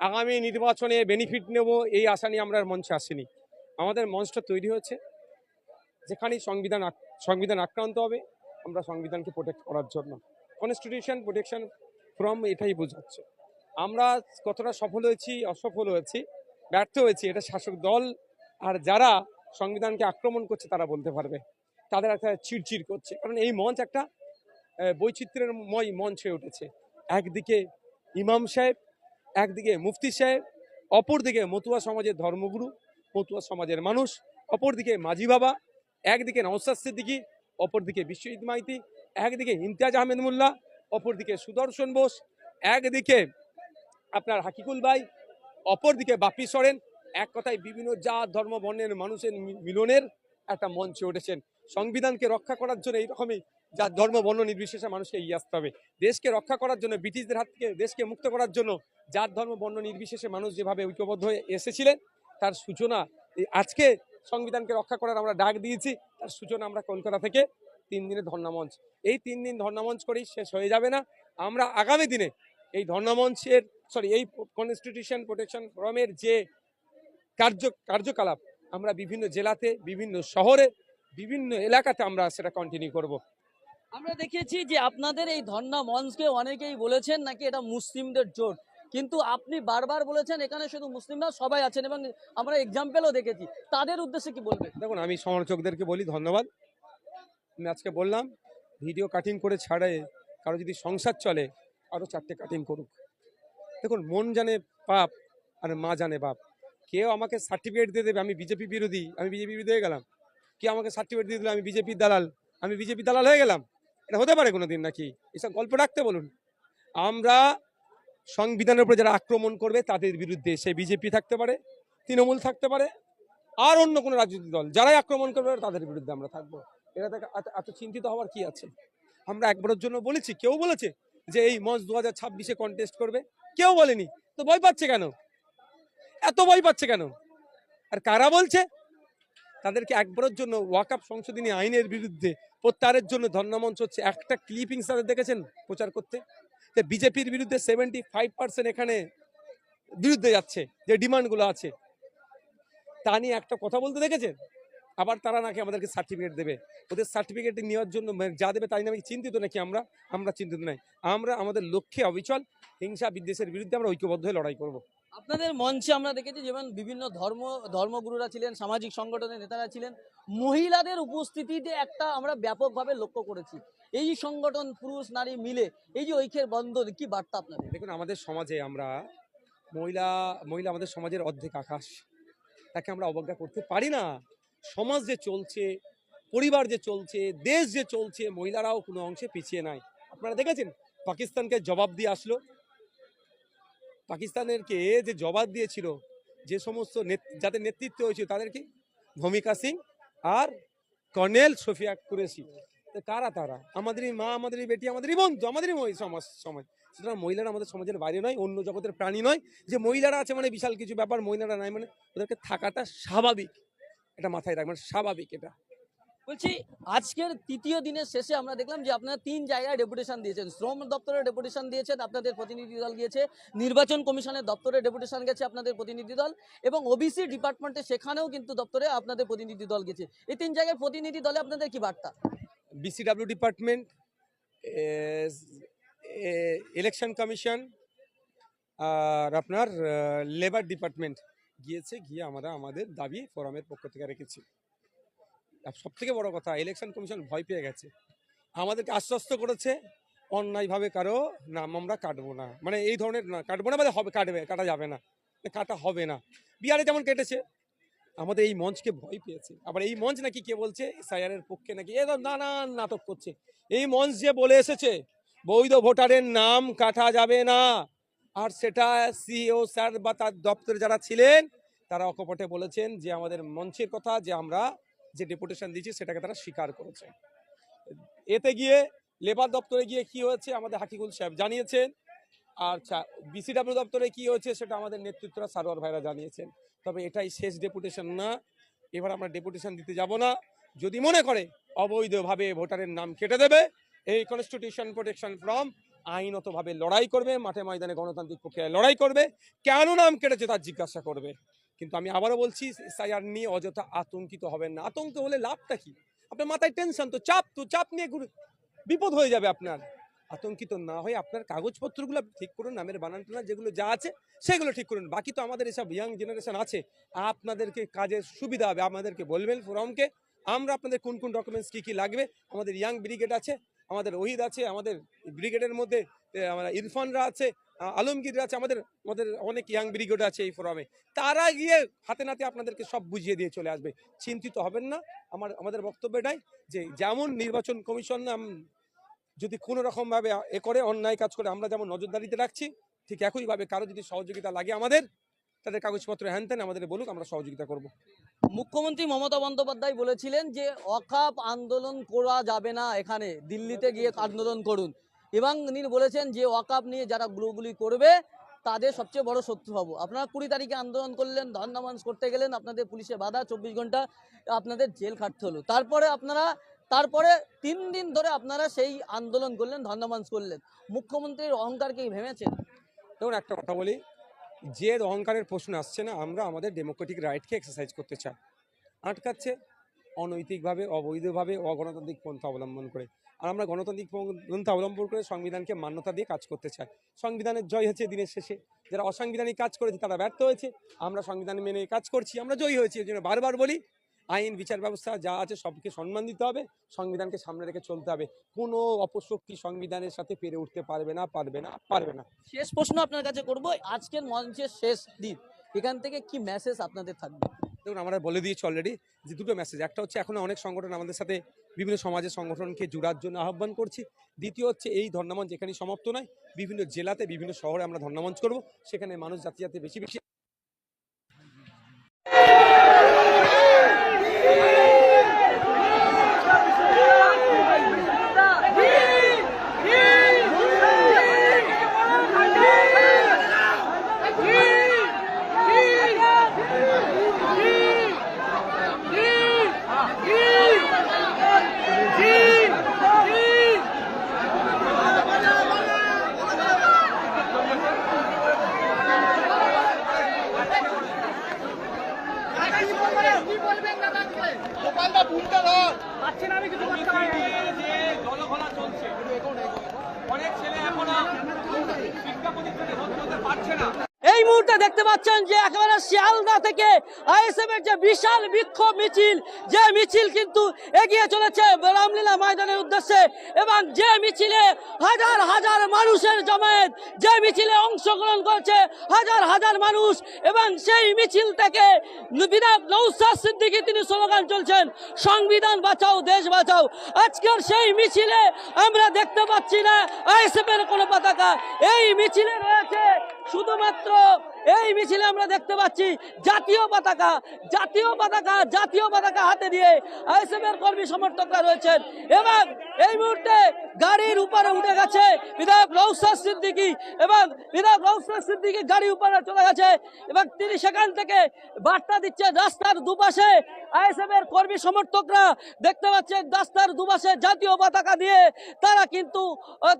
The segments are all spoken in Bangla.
আগামী নির্বাচনে বেনিফিট নেব এই আশা নিয়ে আমরা মঞ্চে আসিনি। আমাদের মঞ্চটা তৈরি হয়েছে যেখানেই সংবিধান সংবিধান আক্রান্ত হবে আমরা সংবিধানকে প্রোটেক্ট করার জন্য। কনস্টিটিউশন প্রোটেকশন ফ্রম এটাই বোঝাচ্ছে। আমরা কতটা সফল হয়েছি অসফল হয়েছি ব্যর্থ হয়েছি এটা শাসক দল আর যারা সংবিধানকে আক্রমণ করছে তারা বলতে পারবে। তাদের একটা চিড়চিড় করছে। কারণ এই মঞ্চ একটা আহ, বৈচিত্র্যের ময় মঞ্চ হয়ে উঠেছে। একদিকে ইমাম সাহেব একদিকে মুফতি সাহেব, অপরদিকে মতুয়া সমাজের ধর্মগুরু, মতুয়া সমাজের মানুষ, অপরদিকে মাঝি বাবা, একদিকে নওসাদ সিদ্দিকি, অপরদিকে বিশ্বজিৎ মাইতি, একদিকে ইমতিয়াজ আহমেদ মোল্লা, অপরদিকে সুদর্শন বোস, একদিকে আপনার হাকিকুল ভাই, অপরদিকে বাপি সরেন। এক কথায় বিভিন্ন জাত, ধর্ম, বর্ণের মানুষের মিলনের একটা মঞ্চে উঠেছেন। সংবিধানকে রক্ষা করার জন্য এইরকমই যার ধর্ম, বর্ণ নির্বিশেষে মানুষকে এগিয়ে আসতে হবে। দেশকে রক্ষা করার জন্য, ব্রিটিশদের হাত থেকে দেশকে মুক্ত করার জন্য জাত ধর্ম, বর্ণ নির্বিশেষে মানুষ যেভাবে ঐক্যবদ্ধ হয়ে এসেছিলেন, তার সূচনা আজকে সংবিধানকে রক্ষা করার আমরা ডাক দিয়েছি, তার সূচনা আমরা কলকাতা থেকে তিন দিনের ধর্ণামঞ্চ। এই তিন দিন ধর্ণামঞ্চ করেই শেষ হয়ে যাবে না। আমরা আগামী দিনে এই ধর্ণামঞ্চের সরি এই কনস্টিটিউশন প্রোটেকশন ফোরামের যে কার্য, কার্যকলাপ, আমরা বিভিন্ন জেলাতে, বিভিন্ন শহরে, বিভিন্ন এলাকাতে আমরা সেটা কন্টিনিউ করব। আমরা দেখেছি যে আপনাদের এই ধর্ণা মঞ্চকে অনেকেই বলেছেন নাকি এটা মুসলিমদের জোট। কিন্তু আপনি বারবার বলেছেন এখানে শুধু মুসলিমরা সবাই আছেন এবং আমরা এক্সাম্পলও দেখেছি। তাদের উদ্দেশ্যে কি বলবেন? দেখুন, আমি সমালোচকদেরকে বলি ধন্যবাদ। আমি আজকে বললাম, ভিডিও কাটিং করে ছাড়ে, কারও যদি সংসার চলে আরও চারটে কাটিং করুক। দেখুন, মন জানে পাপ আর মা জানে বাপ। কেউ আমাকে সার্টিফিকেট দিয়ে দেবে, আমি বিজেপি বিরোধী, আমি বিজেপি বিরোধী হয়ে গেলাম। কেউ আমাকে সার্টিফিকেট দিয়ে দিল, আমি বিজেপির দালাল, আমি বিজেপি দালাল হয়ে গেলাম। এটা হতে পারে কোনো দিন নাকি? এসব গল্প রাখতে বলুন। আমরা সংবিধানের উপরে যারা আক্রমণ করবে, তাদের বিরুদ্ধে সে বিজেপি থাকতে পারে, তৃণমূল থাকতে পারে, আর অন্য কোনো রাজনৈতিক দল। যারাই আক্রমণ করবে, তাদের বিরুদ্ধে আমরা থাকব। এটা থেকে এত- এত চিন্তিত হওয়ার কি আছে? আমরা একবারের জন্য বলেছি, কেউ বলেছে যে এই মঞ্চ দু হাজার ছাব্বিশে কন্টেস্ট করবে? কেউ বলেনি। তো ভয় পাচ্ছে কেন? এত ভয় পাচ্ছে কেন? আর কারা বলছে? তাদেরকে একবারের জন্য ওয়াকআপ সংশোধনী আইনের বিরুদ্ধে প্রত্যাহারের জন্য ধর্ণামঞ্চ হচ্ছে একটা ক্লিপিংস তাদের দেখেছেন প্রচার করতে? যে বিজেপির বিরুদ্ধে সেভেন্টি ফাইভ পার্সেন্ট এখানে বিরুদ্ধে যাচ্ছে, যে ডিমান্ডগুলো আছে। তা নিয়ে একটা কথা বলতে দেখেছেন? আবার তারা নাকি আমাদেরকে সার্টিফিকেট দেবে। ওদের সার্টিফিকেট নেওয়ার জন্য যা দেবে তাই নাকি চিন্তিত নাকি আমরা? আমরা চিন্তিত নাই। আমরা আমাদের লক্ষ্যে অবিচল হিংসা বিদ্বেষের বিরুদ্ধে আমরা ঐক্যবদ্ধ হয়ে লড়াই করব। আপনাদের মঞ্চে আমরা দেখেছি যেমন বিভিন্ন ধর্ম, ধর্মগুরুরা ছিলেন, সামাজিক সংগঠনের নেতারা ছিলেন, মহিলাদের উপস্থিতিতে একটা আমরা ব্যাপকভাবে লক্ষ্য করেছি। এই সংগঠন, পুরুষ, নারী মিলে এই যে ঐক্যের বন্ধন কি বার্তা আপনাদের? দেখুন, আমাদের সমাজে আমরা মহিলা মহিলা আমাদের সমাজের অর্ধেক আকাশ। তাকে আমরা অবজ্ঞা করতে পারি না। সমাজ যে চলছে, পরিবার যে চলছে, দেশ যে চলছে, মহিলারাও কোনো অংশে পিছিয়ে নাই। আপনারা দেখেছেন, পাকিস্তানকে জবাব দিয়ে আসলো। পাকিস্তানেরকে যে জবাব দিয়েছিল, যে সমস্ত যাদের নেতৃত্ব হয়েছিল, তাদেরকে ভূমিকা সিং আর কর্নেল সোফিয়া কুরেশি। কারা তারা? আমাদেরই মা, আমাদেরই বেটি, আমাদেরই বন্ধু, আমাদেরই সমাজ সমাজ। সুতরাং মহিলারা আমাদের সমাজের বাইরে নয়, অন্য জগতের প্রাণী নয়। যে মহিলারা আছে মানে বিশাল কিছু ব্যাপার, মহিলারা নাই মানে ওদেরকে থাকাটা স্বাভাবিক। এটা মাথায় রাখবেন, স্বাভাবিক এটা। বলছি, আজকের তৃতীয় দিনের শেষে আমরা দেখলাম যে আপনারা তিন জায়গায় ডেপুটেশন দিয়েছেন। শ্রম দপ্তরের ডেপুটেশন দিয়েছেন, আপনাদের প্রতিনিধি দল গিয়েছে, নির্বাচন কমিশনের দপ্তরে ডেপুটেশন গেছে আপনাদের প্রতিনিধি দল, এবং ওবিসি ডিপার্টমেন্টে সেখানেও কিন্তু দপ্তরে আপনাদের প্রতিনিধি দল গেছে। এই তিন জায়গায় প্রতিনিধি দলে আপনাদের কি বার্তা? বিসিডাব্লিউ ডিপার্টমেন্ট ইলেকশন কমিশন আর আপনার লেবার ডিপার্টমেন্ট গিয়েছে, গিয়ে আমরা আমাদের দাবি ফোরামের পক্ষ থেকে রেখেছি। সব থেকে বড় কথা ইলেকশন কমিশন ভয় পেয়ে গেছে। আমাদেরকে আশ্বস্ত করেছে, অন্যায়ভাবে কারও নাম আমরা কাটবো না। মানে এই ধরনের না, কাটবো না মানে হবে, কাটবে, কাটা যাবে না। কাটা হবে না। বিহারে যেমন কেটেছে, আমাদের এই মঞ্চকে ভয় পেয়েছে। আবার এই মঞ্চ নাকি কে বলছে এসআইআর পক্ষে নাকি, এ নানান নাটক করছে। এই মঞ্চ যে বলে এসেছে, বৈধ ভোটারের নাম কাটা যাবে না। আর সেটা সিও স্যার বা তার দপ্তরে যারা ছিলেন, তারা অকপটে বলেছেন যে আমাদের মঞ্চের কথা যে আমরা যে ডেপুটেশন দিয়েছি সেটাকে তারা স্বীকার করেছে। এতে গিয়ে লেবার দপ্তরে গিয়ে কি হয়েছে আমাদের হাকিকুল সাহেব জানিয়েছেন, আর বিসিডাব্লিউ দপ্তরে কি হয়েছে সেটা আমাদের নেতৃত্বরা সারোয়ার ভাইরা জানিয়েছেন। তবে এটাই শেষ ডেপুটেশন না, এবার আমরা ডেপুটেশন দিতে যাব না। যদি মনে করে অবৈধভাবে ভোটারের নাম কেটে দেবে, এই কনস্টিটিউশন প্রোটেকশন ফ্রম আইনতভাবে লড়াই করবে, মাঠে ময়দানে গণতান্ত্রিক প্রক্রিয়ায় লড়াই করবে, কেন নাম কেটেছে তার জিজ্ঞাসা করবে। কিন্তু আমি আবারও বলছি, এসআইআর নিয়ে অযথা আতঙ্কিত হবেন না। আতঙ্ক হলে লাভটা কি? আপনার মাথায় টেনশন তো, চাপ তো, চাপ নিয়ে বিপদ হয়ে যাবে আপনার। আতঙ্কিত না হয়ে আপনার কাগজপত্রগুলো ঠিক করুন, নামের বানান টানান যেগুলো যা আছে, সেগুলো ঠিক করুন। বাকি তো আমাদের এসব ইয়াং জেনারেশন আছে। আপনাদেরকে কাজের সুবিধা হবে। আমাদেরকে বলবেন ফোরামকে আমরা আপনাদের কোন কোন ডকুমেন্টস কী কী লাগবে? আমাদের ইয়াং ব্রিগেড আছে, আমাদের ওহিদ আছে, আমাদের ব্রিগেডের মধ্যে আমরা ইরফানরা আছে আ- আলমগীররা আছে, আমাদের আমাদের অনেক ইয়াং ব্রিগেড আছে এই ফোরামে তারা গিয়ে হাতে নাতে আপনাদেরকে সব বুঝিয়ে দিয়ে চলে আসবে। চিন্তিত হবেন না, আমার, আমাদের বক্তব্য এটাই যে যেমন নির্বাচন কমিশন যদি কোনো রকমভাবে এ করে, অন্যায় কাজ করে, আমরা যেমন নজরদারিতে রাখছি, ঠিক একইভাবে কারও যদি সহযোগিতা লাগে আমাদের, তাদের কাগজপত্র হ্যান ত্যান আমাদের বলুক, আমরা সহযোগিতা করব। মুখ্যমন্ত্রী মমতা বন্দ্যোপাধ্যায় বলেছিলেন যে, অকাপ আন্দোলন করা যাবে না এখানে, দিল্লিতে গিয়ে আন্দোলন করুন। এবং তিনি বলেছেন যে ওয়াকাপ নিয়ে যারা গুলোগুলি করবে, তাদের সবচেয়ে বড় শত্রু হব। আপনারা কুড়ি তারিখে আন্দোলন করলেন ধর্না মানুষ করতে গেলেন, আপনাদের পুলিশে বাধা, চব্বিশ ঘণ্টা আপনাদের জেল খাটতে হলো। তারপরে আপনারা, তারপরে তিন দিন ধরে আপনারা সেই আন্দোলন করলেন ধর্না মানুষ করলেন। মুখ্যমন্ত্রীর অহংকারকে ভেবেছেন? দেখুন, একটা কথা বলি যে অহংকারের প্রশ্ন আসছে না, আমরা আমাদের ডেমোক্রেটিক রাইটকে এক্সারসাইজ করতে চাই। আটকাচ্ছে, অনৈতিকভাবে, অবৈধভাবে, অগণতান্ত্রিক পন্থা অবলম্বন করে। আর আমরা গণতান্ত্রিক পন্থা অবলম্বন করে সংবিধানকে মান্যতা দিয়ে কাজ করতে চাই। সংবিধানের জয় হয়েছে দিনের শেষে। যারা অসাংবিধানিক কাজ করেছে, তারা ব্যর্থ হয়েছে। আমরা সংবিধান মেনে কাজ করছি, আমরা জয়ী হয়েছি। এই জন্য বারবার বলি, আইন, বিচার ব্যবস্থা যা আছে সবকে সম্মান দিতে হবে, সংবিধানকে সামনে রেখে চলতে হবে। কোনো অপশক্তি সংবিধানের সাথে পেরে উঠতে পারবে না পারবে না পারবে না। শেষ প্রশ্ন আপনার কাছে করব। আজকের মঞ্চের শেষ দিন। এখান থেকে কি মেসেজ আপনাদের থাকবে? দেখুন আমরা বলে দিয়েছি অলরেডি যে দুটো মেসেজ একটা হচ্ছে, এখন অনেক সংগঠন আমাদের সাথে বিভিন্ন সমাজের সংগঠনকে জোড়ার জন্য আহ্বান করছি। দ্বিতীয় হচ্ছে, এই ধর্নামঞ্চ এখানেই সমাপ্ত নয়। বিভিন্ন জেলাতে, বিভিন্ন শহরে আমরা ধর্নামঞ্চ করব। সেখানে মানুষ জাতি জাতি বেশি বেশি অনেক ছেলে এখনও শিক্ষা প্রতিষ্ঠানে ভর্তি হতে পারছে না। মুহূর্তে দেখতে পাচ্ছেন যে একেবারে শিয়ালদা থেকে আইএসএফ এর যে বিশাল বিক্ষোভ মিছিল, যে মিছিল কিন্তু এগিয়ে চলেছে রামলীলা ময়দানের উদ্দেশ্যে এবং যে মিছিলে হাজার হাজার মানুষের জমায়েত, যে মিছিলে অংশগ্রহণ করছে হাজার হাজার মানুষ এবং সেই মিছিল থেকে বিধায়ক নৌসাদ সিদ্দিকী তিনি স্লোগান চলছেন, সংবিধান বাঁচাও, দেশ বাঁচাও। আজকের সেই মিছিলে আমরা দেখতে পাচ্ছি না আইএসএফ এর কোনো পতাকা। এই মিছিলে রয়েছে শুধুমাত্র এই মিছিলে আমরা দেখতে পাচ্ছি জাতীয় পতাকা জাতীয় পতাকা জাতীয় পতাকা হাতে দিয়ে আইএসএফ এর কর্মী সমর্থকরা রয়েছেন। এবং এই মুহূর্তে গাড়ির উপরে উঠে গেছে বিধায়ক নৌসাদ সিদ্দিকী এবং বিধায়ক নৌসাদ সিদ্দিকী গাড়ি উপরে চলে গেছে এবং তিনি সেখান থেকে বার্তা দিচ্ছেন রাস্তার দুপাশে আইএসএফ এর কর্মী সমর্থকরা দেখতে পাচ্ছেন, রাস্তার দুপাশে জাতীয় পতাকা দিয়ে তারা কিন্তু,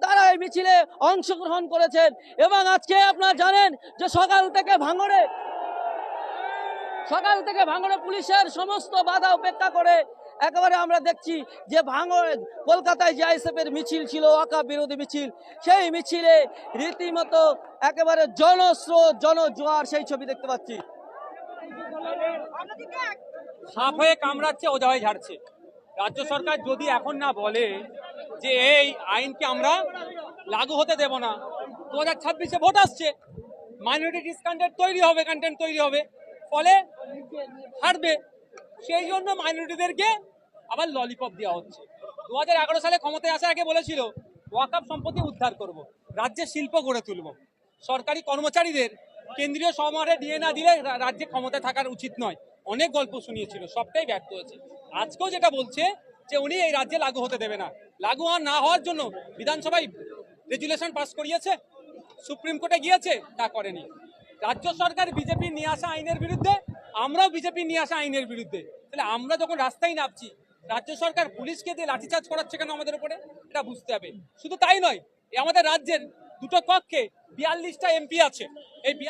তারা এই মিছিলে অংশগ্রহণ করেছেন। এবং আজকে আপনারা জানেন যে সকাল থেকে ভাঙড়ে, সকাল থেকে ভাঙড়ে পুলিশের সমস্ত বাধা উপেক্ষা করে একেবারে আমরা দেখছি যে ভাঙড়, কলকাতায় যে আইএসএফ এর মিছিল ছিল ওয়াকা বিরোধী মিছিল, সেই মিছিলে রীতিমতো একেবারে জনস্রোত, জনজোয়ার সেই ছবি দেখতে পাচ্ছি। সাপ হয়ে কামড়াচ্ছে ওজা ঝাড়ছে। রাজ্য সরকার যদি এখন না বলে যে এই আইনকে আমরা লাগু হতে দেব না, দু হাজার ছাব্বিশে ভোট আসছে। মাইনরিটি ডিসকান্টেন্ট তৈরি হবে কন্টেন্ট তৈরি হবে। ফলে হারবে। সেই জন্য মাইনরিটিদেরকে আবার ললিপপ দেওয়া হচ্ছে। দু হাজার এগারো সালে ক্ষমতায় আসার আগে বলেছিল ওয়াকাপ সম্পত্তি উদ্ধার করব রাজ্যে শিল্প গড়ে তুলব। সরকারি কর্মচারীদের কেন্দ্রীয় সমারে দিয়ে না দিলে রাজ্যে ক্ষমতায় থাকার উচিত নয়। অনেক গল্প শুনিয়েছিল, সবটাই ব্যর্থ হয়েছে। আজকেও যেটা বলছে যে উনি এই রাজ্যে লাগু হতে দেবে না। লাগু হওয়া না হওয়ার জন্য বিধানসভায় রেজুলেশন পাস করিয়েছে। সুপ্রিম কোর্টে গিয়েছে, তা করেনি। রাজ্য সরকার বিজেপি নিয়ে আসা আইনের বিরুদ্ধে, আমরাও বিজেপি নিয়ে আসা আইনের বিরুদ্ধে। তাহলে আমরা যখন রাস্তায় নামছি, রাজ্য সরকার পুলিশকে দিয়ে লাঠিচার্জ করাচ্ছে কেন আমাদের উপরে? এটা বুঝতে হবে। শুধু তাই নয় আমাদের রাজ্যের দুটো কক্ষে বিয়াল্লিশটা এমপি আছে। এই